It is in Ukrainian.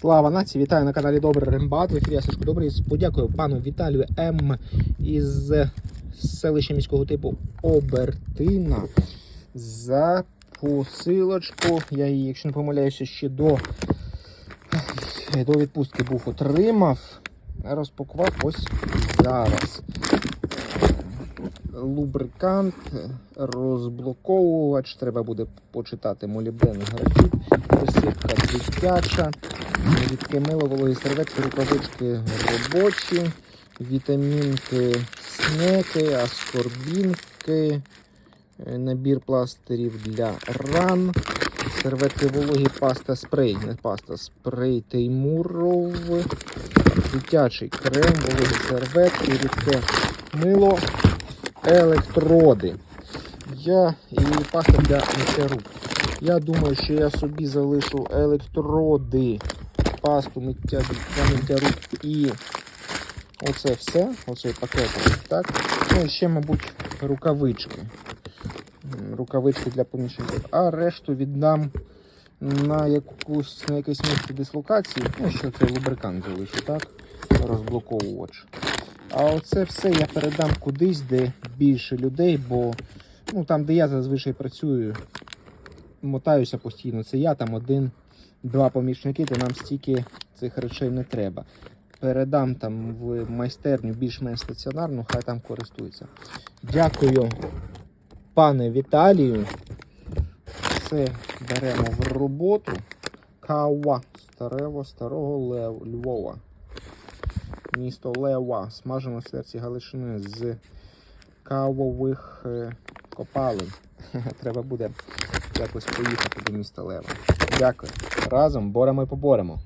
Слава нації! Вітаю на каналі Добрий Рембат. В ефірі я Сашко Добрий. Подякую пану Віталію М із селища міського типу Обертина за посилочку. Я її, якщо не помиляюся, ще до, до відпустки був отримав. Розпакував ось зараз. Лубрикант, розблоковувач, треба буде почитати молібден графіт, присипка дитяча, рідке мило, вологі серветки, рукавички робочі, вітамінки, снеки, аскорбінки, е, набір пластирів для ран, серветки вологі, паста спрей, не паста, спрей Теймуров, дитячий крем, вологі серветки, рідке мило, електроди. Я і паста для рук. Я думаю, що я собі залишу електроди, пасту миття для миття рук і оце все, оцей пакетик. Так? Ну і ще, мабуть, рукавички. Рукавички для помічників. А решту віддам на якусь на якесь місце дислокації. Ну, що цей лубрикант залишу, так? Розблоковувач. А оце все я передам кудись, де більше людей, бо ну, там, де я зазвичай працюю, мотаюся постійно. Це я там один, два помічники, то нам стільки цих речей не треба. Передам там в майстерню більш-менш стаціонарну, хай там користуються. Дякую, пане Віталію. Все беремо в роботу. Кава старого старого Лев, Львова місто Лева, смажено в серці Галичини з кавових копалин. Треба буде якось поїхати до міста Лева. Дякую. Разом боремо і поборемо.